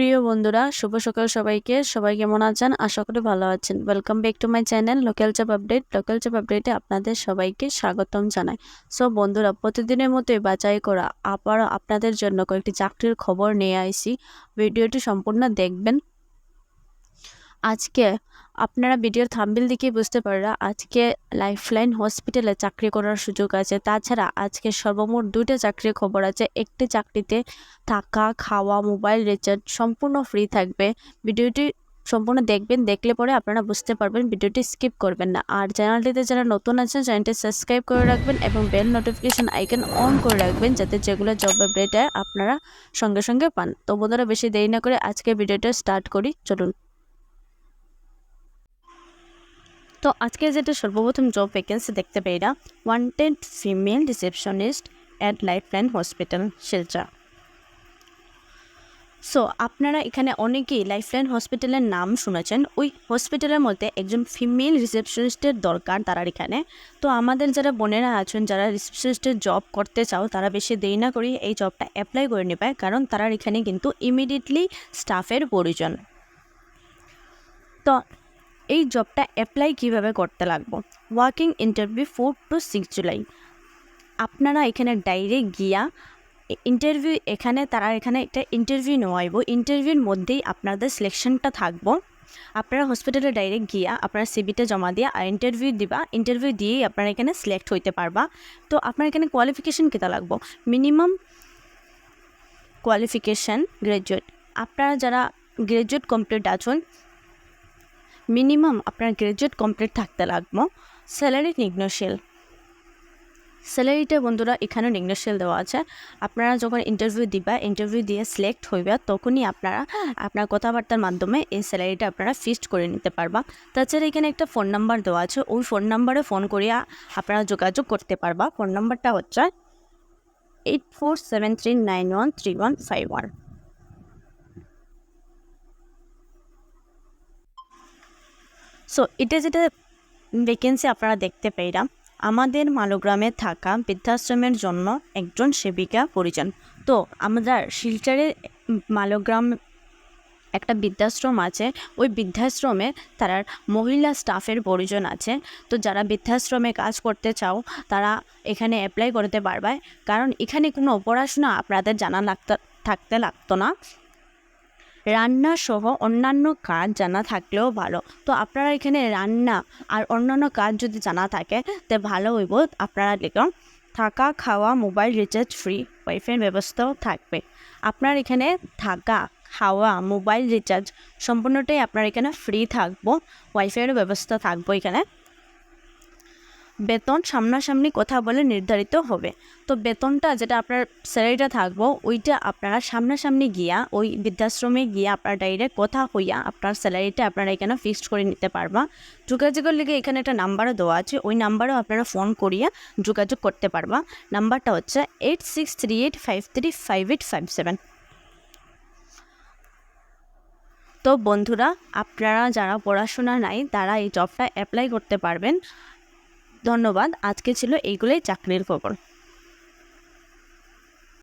প্রিয় বন্ধুরা, শুভ সকাল সবাইকে। সবাই কেমন আছেন? আশা করি ভালো আছেন। Welcome back to my channel local চাপ আপডেট লোকাল চাপ আপডেটে আপনাদের সবাইকে স্বাগতম জানাই। সো বন্ধুরা, প্রতিদিনের মতোই বাছাই করা আবারও আপনাদের জন্য কয়েকটি চাকরির খবর নিয়ে আইসি ভিডিওটি সম্পূর্ণ দেখবেন। আজকে আপনারা ভিডিওর থাম্বিল দেখে বুঝতে পাররা আজকে লাইফলাইন হসপিটালে চাকরি করার সুযোগ আছে। তাছাড়া আজকে সর্বমোট দুইটা চাকরির খবর আছে। একটি চাকরিতে থাকা, খাওয়া, মোবাইল রিচার্জ সম্পূর্ণ ফ্রি থাকবে। ভিডিওটি সম্পূর্ণ দেখবেন, দেখলে পরে আপনারা বুঝতে পারবেন, ভিডিওটি স্কিপ করবেন না। আর চ্যানেলটিতে যারা নতুন আছেন, চ্যানেলটি সাবস্ক্রাইব করে রাখবেন এবং বেল নোটিফিকেশন আইকন অন করে রাখবেন যাতে যেগুলো জব আপডেট আপনারা সঙ্গে সঙ্গে পান। তো বন্ধুরা, বেশি দেরি না করে আজকে ভিডিওটা স্টার্ট করি। চলুন। তো আজকে যেটা সর্বপ্রথম জব ভ্যাকেন্সি দেখতে পাই না wanted female receptionist at Lifeline hospital Silchar. So আপনারা এখানে অনেকেই লাইফলাইন হসপিটালের নাম শুনেছেন। ওই হসপিটালের মধ্যে একজন ফিমেল রিসেপশনিস্টের দরকার তারা এখানে। তো আমাদের যারা বোনেরা আছেন, যারা রিসেপশনিস্টের জব করতে চাও, তারা বেশি দেরি না করেই এই জবটা অ্যাপ্লাই করে নেবে, কারণ তারা এখানে কিন্তু ইমিডিয়েটলি স্টাফের প্রয়োজন। তো এই জবটা অ্যাপ্লাই কীভাবে করতে লাগবো? Working interview four to six July আপনারা এখানে ডাইরেক্ট গিয়া ইন্টারভিউ এখানে, তারা এখানে একটা ইন্টারভিউ নেওয়াইব। ইন্টারভিউর মধ্যেই আপনাদের সিলেকশনটা থাকব। আপনারা হসপিটালে ডাইরেক্ট গিয়া আপনারা সিবিটা জমা দিয়া, আর ইন্টারভিউ দিবা। ইন্টারভিউ দিয়েই আপনারা এখানে সিলেক্ট হইতে পারবা। তো আপনার এখানে কোয়ালিফিকেশন কেটা লাগবো? মিনিমাম কোয়ালিফিকেশান গ্রাজুয়েট আপনারা যারা গ্রাজুয়েট কমপ্লিট আছেন মিনিমাম আপনার গ্রাজুয়েট কমপ্লিট থাকতে লাগবো। স্যালারি নিগনোশিয়াল স্যালারিটা বন্ধুরা এখানে নিগনোশিয়াল দেওয়া আছে। আপনারা যখন ইন্টারভিউ দিবা, ইন্টারভিউ দিয়ে সিলেক্ট হইবা, তখনই আপনারা আপনার কথাবার্তার মাধ্যমে এই স্যালারিটা আপনারা ফিক্সড করে নিতে পারবা। তাছাড়া এখানে একটা ফোন নাম্বার দেওয়া আছে। ওই ফোন নাম্বারে ফোন করিয়া আপনারা যোগাযোগ করতে পারবা। ফোন নাম্বারটা হচ্ছে eight four seven three nine one three one five one. So এটা যেটা ভ্যাকেন্সি আপনারা দেখতে পেলাম আমাদের মালোগ্রামে থাকা বৃদ্ধাশ্রমের জন্য একজন সেবিকা পরিচান তো আমরা শিলচরে মালোগ্রাম একটা বৃদ্ধাশ্রম আছে। ওই বৃদ্ধাশ্রমে তারা মহিলা স্টাফের প্রয়োজন আছে। তো, যারা বৃদ্ধাশ্রমে কাজ করতে চাও, তারা এখানে অ্যাপ্লাই করতে পারবে। কারণ এখানে কোনো পড়াশোনা আপনাদের জানা লাগতে থাকতে লাগতো না। রান্না সহ অন্যান্য কাজ জানা থাকলেও ভালো। তো আপনারা এখানে রান্না আর অন্যান্য কাজ যদি জানা থাকে, তে ভালো হইব। আপনারা লিখুন থাকা, খাওয়া, মোবাইল রিচার্জ ফ্রি ওয়াইফাইয়ের ব্যবস্থাও থাকবে। আপনার এখানে থাকা, খাওয়া, মোবাইল রিচার্জ সম্পূর্ণটাই আপনার এখানে ফ্রি থাকব। ওয়াইফাইয়েরও ব্যবস্থা থাকব এখানে। বেতন সামনাসামনি কথা বলে নির্ধারিত হবে। তো বেতনটা যেটা আপনার স্যালারিটা থাকব, ওইটা আপনারা সামনাসামনি গিয়া, ওই বৃদ্ধাশ্রমে গিয়া আপনার ডাইরেক্ট কথা হইয়া আপনার স্যালারিটা আপনারা এখানে ফিক্সড করে নিতে পারবা। যোগাযোগের লিগে এখানে একটা নাম্বারও দেওয়া আছে, ওই নাম্বারেও আপনারা ফোন করিয়া যোগাযোগ করতে পারবা। নাম্বারটা হচ্ছে eight six three eight five three five eight five seven তো বন্ধুরা, আপনারা যারা পড়াশোনা নাই, তারা এই জবটা অ্যাপ্লাই করতে পারবেন। ধন্যবাদ। আজকে ছিল এইগুলোই চাকরির খবর।